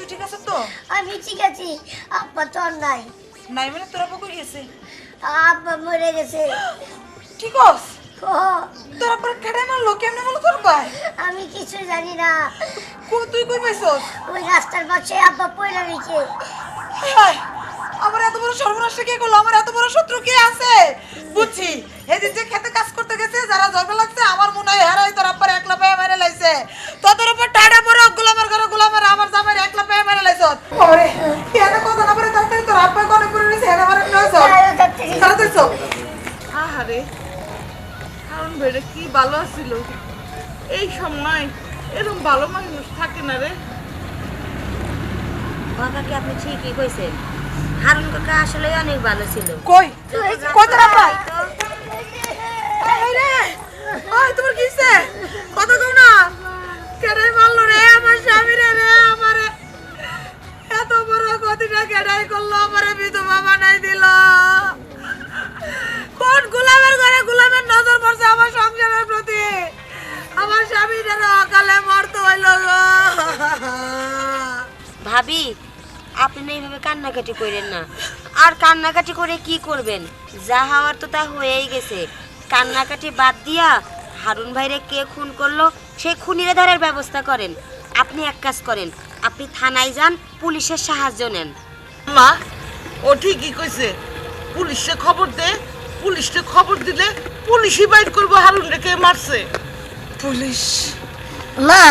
তুই ঠিক আছে তো? আমি ঠিক আছি। আব্বা তো আর নাই। নাই মানে তোরা পুকুর গেছে? আব্বা মরে গেছে। ঠিক আছে? তোরা পরে কেটে মারলো কেমনে মারলো তোর ভাই আমি কিছু জানি না। কো তুই কই পাইছস? ওই রাস্তার পাশে আব্বা পয়লা রয়েছে। আমার এত বড় সর্বনাশটা কে করল? আমার এত বড় শত্রু কে আছে? বুঝছি। এদিন যে খেতে কাজ করতে গেছে যারা ঝগড়া লাগছে আমার মনে হয় হারাই বেড়ে কি ভালো ছিল এই সময় এরকম ভালো মানুষ থাকে না রে। কাকাকে আপনি ঠিকই কইছেন? হারুন কাকা আসলে অনেক ভালো ছিল। কই? কই তোর এই রে ওই তোমার কি হইছে? কথা কও না। কেডাই মারলো রে? আমার স্বামী রে রে আমারে। এত বড় কেডাই করল? আমারে বিধবা বানাই দিল। কোন গোলামের ঘরে গোলামের নজর পড়ছে আমার সংসারের প্রতি। আমার স্বামীটার অকালে মরতে হইল ভাবি আপনি না এইভাবে কান্নাকাটি করেন না। আর কান্নাকাটি করে কি করবেন? যা হওয়ার তো তা হয়েই গেছে। কান্নাকাটি বাদ দিয়া হারুন ভাইরে কে খুন করল সেই খুনিরে ধরার ব্যবস্থা করেন। আপনি এক কাজ করেন আপনি থানায় যান পুলিশের সাহায্য নেন। মা ও ঠিকই কইছে। পুলিশে খবর দে পুলিশে খবর দিলে পুলিশই বাইর করব হারুন রেখে মারছে? পুলিশ? মা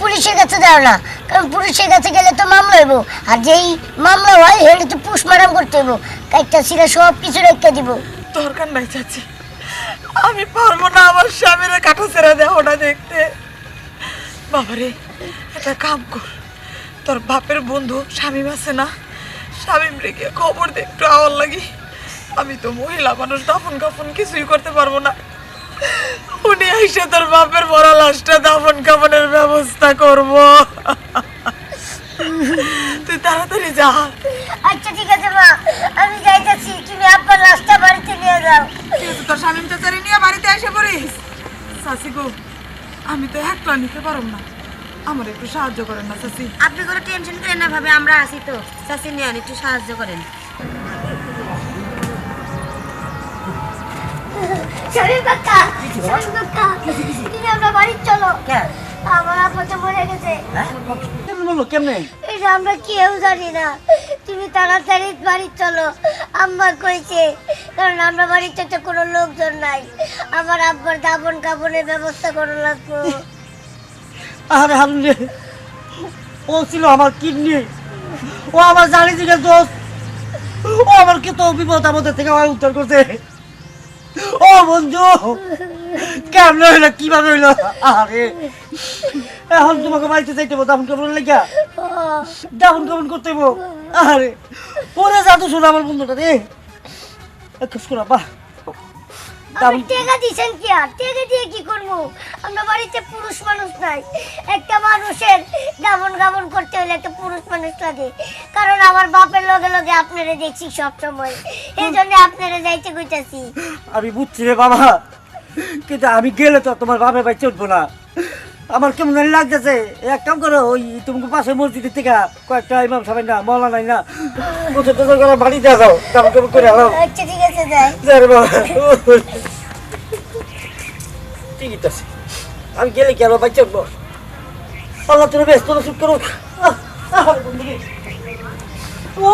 পুলিশের কাছে যাও না কারণ পুলিশের কাছে গেলে তো মামলা হইব। আর যেই মামলা হয় হেলে তো পুষমারাম করতে হইব। কাইটা ছিঁড়ে সব কিছু রেখে দিব। দরকার নাই চাচি। আমি পারব না আমার স্বামীর কাটা ছেড়ে দেওয়াটা দেখতে। বাবারে একটা কাম কর। তোর বাপের বন্ধু স্বামী আছে না? স্বামী রেখে খবর দে একটু আওয়ার লাগি। আমি তো মহিলা মানুষ দাফন কাফন কিছুই করতে পারব না। উনি এসে তোর বাপের বড় লাশটা দাফন কাফনের ব্যবস্থা করব। তুই তাড়াতাড়ি যা। আচ্ছা ঠিক আছে মা। আমি যাইতেছি। তুমি আব্বার লাশটা বাড়িতে নিয়ে যাও। আছে, তোর স্বামী চাচারি নিয়ে বাড়িতে এসে পড়িস? চাচি গো আমি তো একটা নিতে পারব না। আমার একটু সাহায্য করেন না চাচি। আপনি কোনো টেনশন করেন না ভাবে আমরা আছি তো। চাষি নেন একটু সাহায্য করেন। শরীর কাকা শরীর কাকা তুমি আমরা বাড়ি চলো। আমার আব্বা মরে গেছে। বলল কেমনে এটা আমরা কেউ জানি না। তুমি তাড়াতাড়ি বাড়ি চলো আম্মা কইছে। কারণ আমরা বাড়িতে কোনো লোকজন নাই। আমার আব্বার দাবন কাবনের ব্যবস্থা করে লাগবো। আরে হারুন রে ও ছিল আমার কিডনি। ও আমার জানি দিকে দোষ। ও আমার কে তো বিপদ আমাদের থেকে আমার উদ্ধার করছে। ও বন্ধু, কেমন হইল কীভাবে হইল আরে এখন তোমাকে বাড়িতে যাইতে হব, দাফন কেমন লেগা দাফন কেমন করতে হব? আরে পরে যাতো শোনা আমার বন্ধুটা রে। খুশ করা, বাহ। টেকা দিছেন কি আর? টেকা দিয়ে কি করব? আমরা বাড়িতে পুরুষ মানুষ নাই। একটা মানুষের করতে হলে একটা পুরুষ মানুষ লাগে। কারণ আমার বাপের লগে লগে আপনারা দেখছি সব সময় এই জন্য আপনারা যাইতে কইতাছি। আমি বুঝছি রে বাবা। কিন্তু আমি গেলে তো তোমার বাপের ভাই চলবো না। আমার কেমন জানি লাগতেছে। এক কাম করো ওই তোমাকে পাশে মসজিদের থেকে কয়েকটা ইমাম সাহেব না মলা নাই না বছর টছর করে বাড়ি যাও কেমন কেমন করে আলো আচ্ছা ঠিক আছে যাই। আছে। আমি গেলে কি আরও চলবো আল্লাহ তুমি ব্যস্ত চুপ করো আহ, আহ, বন্ধুরে। ও!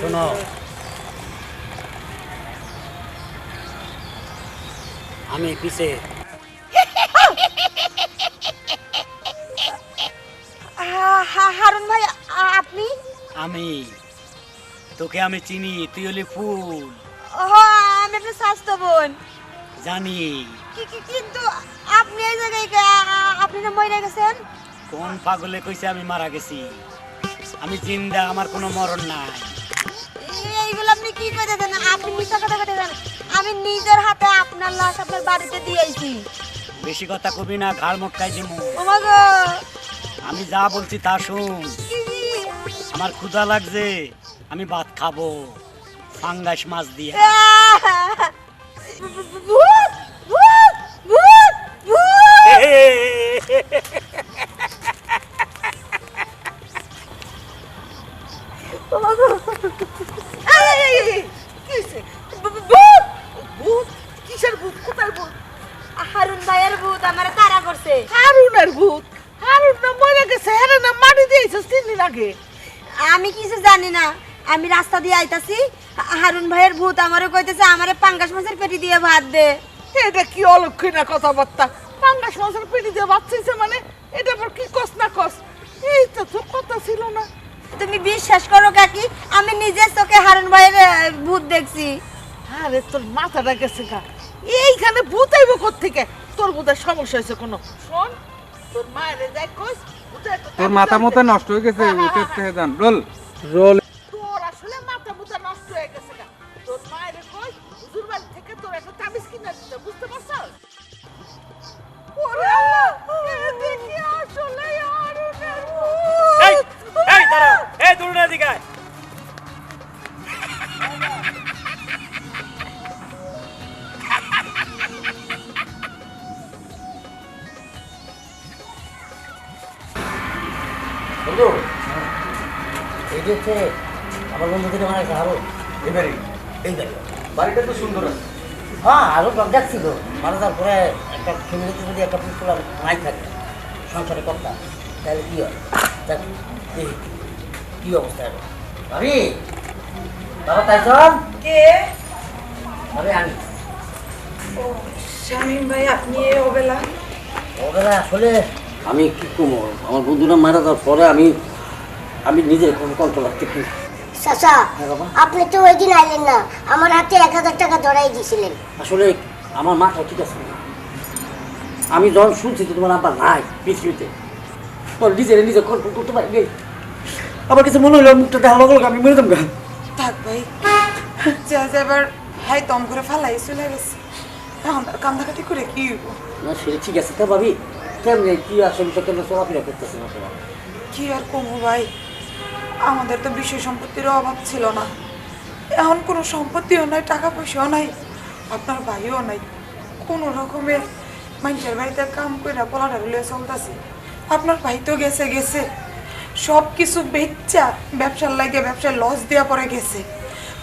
শোনো। আমি পিছে। হারুন ভাই আপনি? আমি। তোকে আমি চিনি তুই হলি ফুল। আমি আপনার স্বাস্থ্য বোন। জানি। কিন্তু আপনি এই জায়গায় আপনি না মরে গেছেন? কোন পাগলে কইছে আমি মারা গেছি আমি জিন্দা আমার কোনো মরণ নাই এইগুলো আপনি কি করে দেন আপনি মিথ্যা কথা কথা দেন আমি নিজের হাতে আপনার লাশ আপনার বাড়িতে দিয়েছি বেশি কথা কবি না ঘাড় মটকাই দিমু ওমাগো আমি যা বলছি তা শুন আমার ক্ষুধা লাগছে আমি ভাত খাব ফাঙ্গাস মাছ দিয়ে ভূত ভূত ভূত ভূত কিসের ভূত? ভূত? হারুন ভাইয়ের ভূত আমার তারা করছে? হারুনের ভূত। হারুন না মরে গেছে না মাটি দিয়েছিস তিন দিন আগে আমি কিছু জানি না। আমি রাস্তা দিয়ে আইতাছি হারুন ভাইয়ের ভূত আমারে কইতেছে আমারে পাঙ্গাস মাছের পেটি দিয়ে ভাত দে। এটা কি অলক্ষণীয় কথাবার্তা? পাঙ্গাস মাছের পেটি দিয়ে বাচ্চাইছে মানে? এটা আবার কি কস না কস? এই তো কথা ছিল না। তুমি বিশ্বাস করো কাকি আমি নিজের চোখে হারুন ভাইয়ের ভূত দেখছি। আরে তোর মাথাটা গেছে গা। এইখানে ভূত আইব থেকে তোর বোধহয় সমস্যা হয়েছে কোনো? শোন তোর মায়ের যাই কইস তোর মাথা মতো নষ্ট হয়ে গেছে হ্যাঁ, হ্যাঁ, উঠে হ্যাঁ। থেকে যান রোল। রোল। তোর আসলে মাথা নষ্ট হয়ে গেছে গা। তোর মায়ের কই হুজুর বাড়ি থেকে তোর একটা তাবিজ কিনে দিতে বুঝতে পারছস? ওরে আল্লাহ! এ দেখি আসলে হ্যাঁ আরও দেখছি তো মারা যাওয়ার পরে একটা ফ্যামিলিতে যদি একটা পুষ্কলা নাই থাকে সংসারে কর্তা তাহলে কি হয়? দেখ কি অবস্থা হবে ভাবি বাবা তাইজন কে? ভাবি আমি। শামীম ভাই আপনি এ ওবেলা আসলে আমি কি করব? আমার বন্ধুরা মারা যাওয়ার পরে আমি আমি নিজের কোনো কন্ট্রোল রাখতে। চাচা হ্যাঁ আপনি তো ওই দিন আইলেন না আমার হাতে এক হাজার টাকা ধরাই দিয়েছিলেন আসলে আমার মাথা ঠিক আছে আমি যখন শুনছি যে তোমার আব্বা নাই পৃথিবীতে ওর নিজের নিজে কন্ট্রোল করতে পারি নি। আমার কাছে মনে হলো মুখটা দেখা লাগল আমি মরে যাব থাক ভাই যা যাবার ভাই দম করে ফালাই চলে গেছে। কান্দাকাটি করে কি? না সেটা ঠিক আছে। তা ভাবি কেমনে কি আসলে তো কেমন চলাফেরা করতেছে না কি আর কমু ভাই? আমাদের তো বিষয় সম্পত্তির অভাব ছিল না। এখন কোনো সম্পত্তিও নাই টাকা পয়সাও নাই, আপনার ভাইও নাই। কোনো রকমে মানুষের বাড়িতে কাম করে পলাটা লয়ে চলতেছে। আপনার ভাই তো গেছে গেছে। সব কিছু বেচা ব্যবসার লাগে, ব্যবসায় লস দেওয়া পরে গেছে।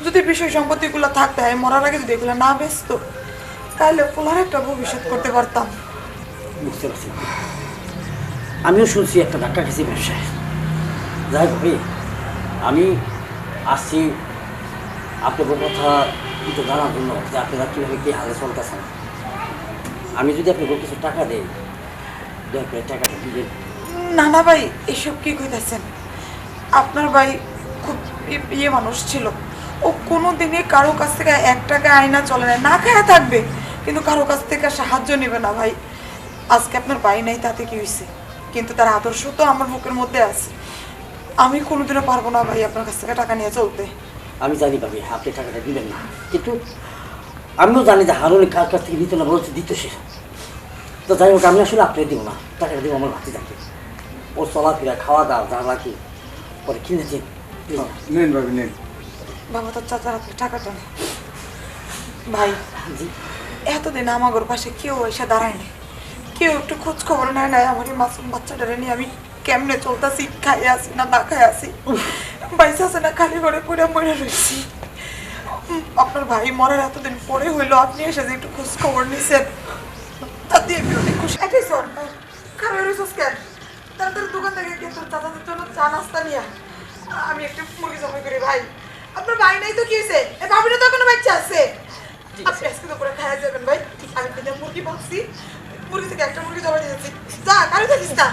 যদি বিষয় সম্পত্তিগুলো থাকতে হয় মরার আগে যদি এগুলো না বেচতো, তাহলে পোলার একটা ভবিষ্যৎ করতে পারতাম। বুঝতে আমিও শুনছি একটা ধাক্কা খেয়েছি ব্যবসায়। যাই ভাবি আমি আসছি আপনাদের কথা কিন্তু জানার জন্য যে আপনারা কীভাবে কি হালে চলতেছেন। আমি যদি আপনাকে কিছু টাকা দেই করে টাকাটা দিবেন না না ভাই, এসব কী কইতাছেন? আপনার ভাই খুব ইয়ে মানুষ ছিল। ও কোনো দিনে কারও কাছ থেকে এক টাকা আয়না চলে না না খায়া থাকবে। কিন্তু কারও কাছ থেকে সাহায্য নেবে না ভাই। আজকে আপনার ভাই নাই, তাতে কি হয়েছে কিন্তু তার আদর্শ তো আমার বুকের মধ্যে আছে। আমি কোনোদিনও পারব না ভাই আপনার কাছ থেকে টাকা নিয়ে চলতে। আমি জানি ভাবি আপনি টাকাটা দিবেন না। কিন্তু আমিও জানি যে হারুনি কার কাছ থেকে নিতে না বলছে দিত সে। তো যাই হোক আমি আসলে আপনাকে দিব না। টাকাটা দিব আমার ভাতি যাকে ওর চলাফেরা খাওয়া দাওয়া যা লাগে পরে কিনে দিন। নেন ভাবি নেন। বাবা তোর চাচার হাতে টাকাটা নেই। ভাই জি। এতদিন আমাগর পাশে কেউ এসে দাঁড়ায়নি। কেউ একটু খোঁজ খবর নেয় নাই আমার এই মাসুম বাচ্চাটারে নিয়ে আমি কেমনে চলতেছি খাই আসি না না খাই আসি? বাইসে আছে না খালি করে পড়ে মরে রয়েছি আপনার ভাই মরার এতদিন পরে হইল আপনি এসে যে একটু খোঁজ খবর নিছেন তাতে আমি অনেক খুশি। এটাই সর খারাপ রয়েছিস কেন তাড়াতাড়ি দোকান থেকে তোর চাচাদের জন্য চা নাস্তা নিয়ে আমি একটু মুরগি জবাই করি ভাই। আপনার ভাই নাই তো কি হয়েছে? এ ভাবিটা তো এখনও বাচ্চা আছে। আপনি আজকে দুপুরে খাওয়া যাবেন ভাই। আমি কিন্তু মুরগি ভাবছি মুরগি থেকে একটা মুরগি জমা দিয়েছি যা কারও থাকিস না।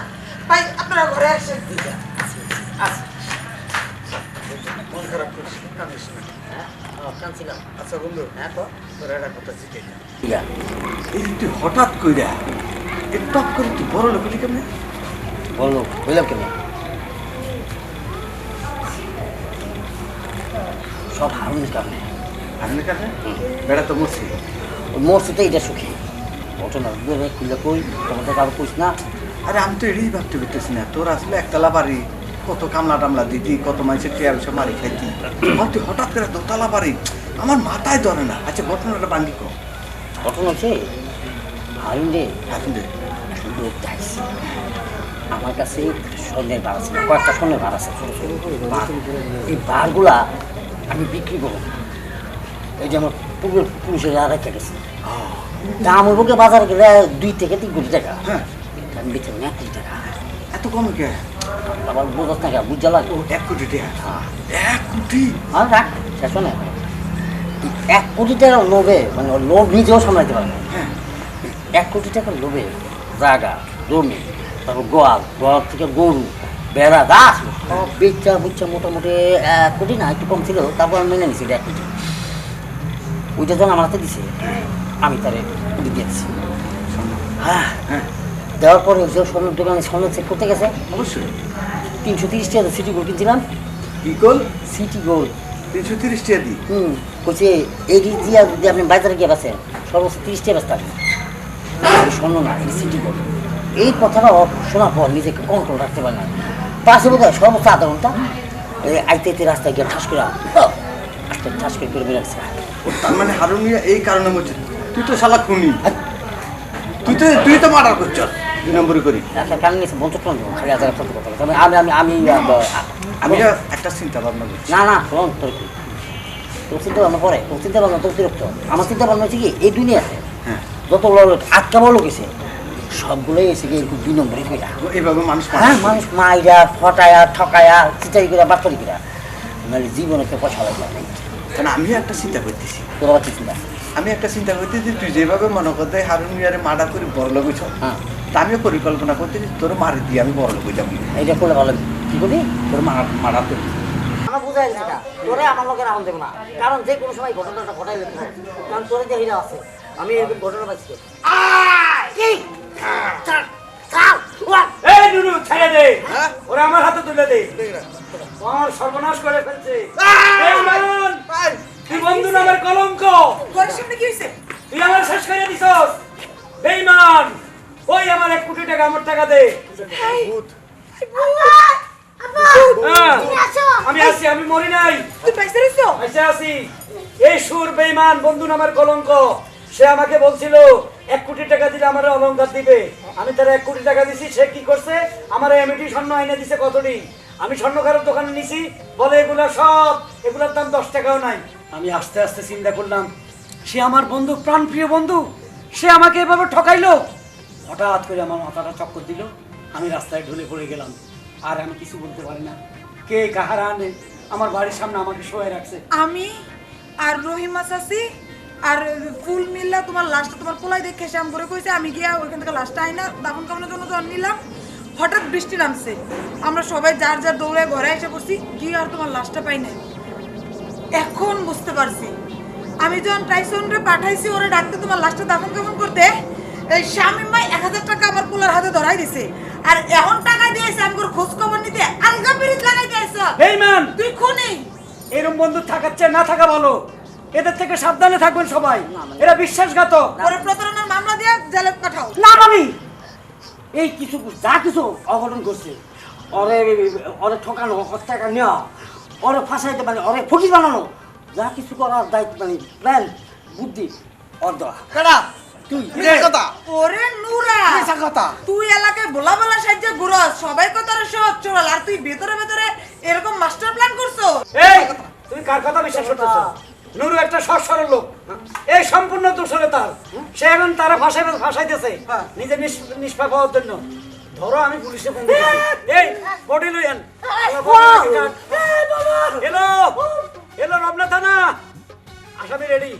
ভাই আপনারা ঘরে আসেন। মন খারাপ করিস কাঁদিস না। আচ্ছা বন্ধু হ্যাঁ তো তোর একটা কথা আছে এই তুই হঠাৎ কইরা এই টপ করে তুই বড় লোক হলি কেমনে? বলো বললাম কেন? সব হারুনের কারণে হারুনের কাছে বেড়া তো মরছি। ওই তো এটা সুখী। ওটা না কই তোমাদের কারও কইস না? আরে আমি তো এটাই ভাবতে পারতেছি না। তোর আসলে একতলা বাড়ি কত কামলা টামলা দিতি কত মানুষের টিয়া পয়সা মারি খাইতি। তুই হঠাৎ করে দোতলা বাড়ি আমার মাথায় ধরে না। আচ্ছা ঘটনাটা বাঙ্গি কম ঘটনা হচ্ছে হারুন রে এখন দে লোক চাইছে আমার কাছে স্বর্ণের বার আছে কয়েকটা স্বর্ণের বার আছে। ছোটো ছোটো বার এই বারগুলা আমি বিক্রি করব। এই যে আমার পুরুষের আর রেখে গেছে। দাম হইব কি বাজারে গেলে দুই থেকে তিন কোটি টাকা। হ্যাঁ। বেচে এক কোটি টাকা এত কম কে না বুঝা এক কোটি টাকা এক কোটি আর রাখ শেষ না এই এক কোটি টাকার লোভে মানে লোভ নিজেও সামলাইতে পারে না হ্যাঁ এক কোটি টাকার লোভে জায়গা জমি তারপর গোয়াল গোয়াল থেকে গরু বেড়া গাছ সব বেচা বুচ্চা মোটামুটি এক কোটি না একটু কম ছিল তারপর আমি মেনে নিছি এক কোটি ওইটা যখন আমার হাতে দিছে আমি তারে দিয়েছি হ্যাঁ হ্যাঁ দেওয়ার পরে ওই যে স্বর্ণের দোকানে স্বর্ণ চেক করতে গেছে। অবশ্যই। তিনশো তিরিশ টাকা সিটি গোল্ড কিনছিলাম। কি কল সিটি গোল্ড তিনশো তিরিশ টাকা দি হুম বলছে এই দিয়ে যদি আপনি বাজারে গিয়ে বেছেন সর্বোচ্চ তিরিশ টাকা বেচতে হবে। শোনো না এই সিটি গোল্ড এই কথাটা শোনার পর নিজেকে কন্ট্রোল রাখতে পারে না। পাশে বোধ হয় সর্বোচ্চ আধা ঘণ্টা। এই আইতে আইতে রাস্তায় গিয়ে ঠাস করে আস্তে ঠাস করে করে বেরোচ্ছে তার মানে হারুনিয়া এই কারণে বলছে তুই তো শালা খুনি। তুই তো তুই তো মার্ডার করছ দুই নম্বরই করি। একটা কারণ নিয়েছে? খালি হাজার কথা। আমি আমি আমি আমি একটা চিন্তা ভাবনা না না শোন তোর কি? তোর চিন্তা ভাবনা তোর চিন্তা ভাবনা তোর বিরক্ত আমার চিন্তা ভাবনা হচ্ছে কি এই দুনিয়াতে হ্যাঁ। যত লোক আটকা বড় সবগুলোই এসে গিয়ে এরকম দুই নম্বরই কইরা। এইভাবে মানুষ হ্যাঁ মানুষ মাইরা ফটায়া ঠকায়া চিটাই করে বাটপারি করে নাহলে জীবনে পয়সা লাগবে না। আমি একটা চিন্তা করতেছি। তোর না আমি একটা চিন্তা করতেছি তুই যেভাবে মনে করতে হারুন মিয়ারে মার্ডার করে বড় হইছ হ্যাঁ। তা আমিও পরিকল্পনা করতেছি তোর মারি দিয়ে আমি বড় লোক হয়ে যাব এইটা করলে ভালো কি করবি তোর মার্ডার করি। আমার বোঝাই তোরে আমার লোকের আহ্বান দেবো না। কারণ যে কোনো সময় ঘটনাটা ঘটাই যেতে পারে কারণ তোরে যে হিরা আছে আমি এরকম ঘটনা কি। এই নুনু ছেড়ে দে। ওরা আমার হাতে তুলে দে। আমার সর্বনাশ করে ফেলছে। তুই বন্ধু নামের কলঙ্ক। তোর সামনে কি হয়েছে তুই আমার শেষ করে দিছস। বেইমান ওই আমার এক কোটি টাকা আমার টাকা দে। হ্যাঁ, আমি আছি আমি মরি নাই। আইসে আছি। এই সুর বেইমান বন্ধু নামের কলঙ্ক। সে আমাকে বলছিল এক কোটি টাকা দিলে আমার অলঙ্কার দিবে। আমি তার এক কোটি টাকা দিছি সে কি করছে? আমার এমএটি স্বর্ণ আইনে দিছে কতটি? আমি স্বর্ণকারের দোকানে নিছি। বলে এগুলা সব এগুলার দাম দশ টাকাও নাই। আমি আস্তে আস্তে চিন্তা করলাম, সে আমার বন্ধু, প্রাণপ্রিয় বন্ধু, সে আমাকে এভাবে ঠকাইলো। হঠাৎ করে আমার মাথাটা চক্কর দিল, আমি রাস্তায় ঢলে পড়ে গেলাম। আর আমি কিছু বলতে পারি না। কে কাহারা আনে? আমার বাড়ির সামনে আমাকে শোয়ে রাখছে। আমি আর রহিমা চাচি আর ফুল মিল্লা তোমার লাশটা তোমার পোলাই দেখে শ্যাম করে কইছে, আমি গিয়া ওইখান থেকে লাশটা আইনা, দাফন কামনের জন্য যখন নিলাম। হঠাৎ বৃষ্টি নামছে। আমরা সবাই যার যার দৌড়ে ঘরে এসে পড়ছি, গিয়ে আর তোমার লাশটা পাই নাই। এখন বুঝতে পারছি। আমি যখন টাইসন রে পাঠাইছি ওরে ডাকতে তোমার লাশটা দাফন কামন করতে এই শামিম ভাই এক হাজার টাকা আমার পোলার হাতে ধরাই দিছে। আর এখন টাকা দিয়েছে আমি ওর খোঁজ খবর নিতে আলগা পিরিত লাগাই দিয়েছ বেইমান তুই খুনি! এরম বন্ধু থাকাচ্ছে না থাকা ভালো। এদের থেকে সাবধানে থাকবেন সবাই। এরা বিশ্বাসঘাতক। ওরে প্রতারণার মামলা দিয়ে জেলে পাঠাও। না ভাবি! এই কিছু যা কিছু অঘটন করছে অরে অরে ঠকানো টাকা নেওয়া ওরে ফাঁসাইতে মানে ওরে ফকির বানানো। যা কিছু করার দায়িত্ব মানে প্ল্যান বুদ্ধি ওর দেওয়া কেডা? তুই। কথা? ওরে নুরা! কথা? তুই এলাকায় বলা বলা সাহায্য ঘুরস সবাই কত সহজ চড়াল আর তুই ভেতরে ভেতরে এরকম মাস্টার প্ল্যান করছ এই তুমি কার কথা বিশ্বাস করতেছ? নুরু একটা লোক এই সম্পূর্ণ দোষরে তার সে এখন তারা ফাঁসাই ফাঁসাইতেছে নিজের নিষ- নিষ্পাপ হওয়ার জন্য। ধরো আমি পুলিশে ফোন দিতেছি এই বডি লইয়েন এলো এলো রমনা থানা। আসামি রেডি।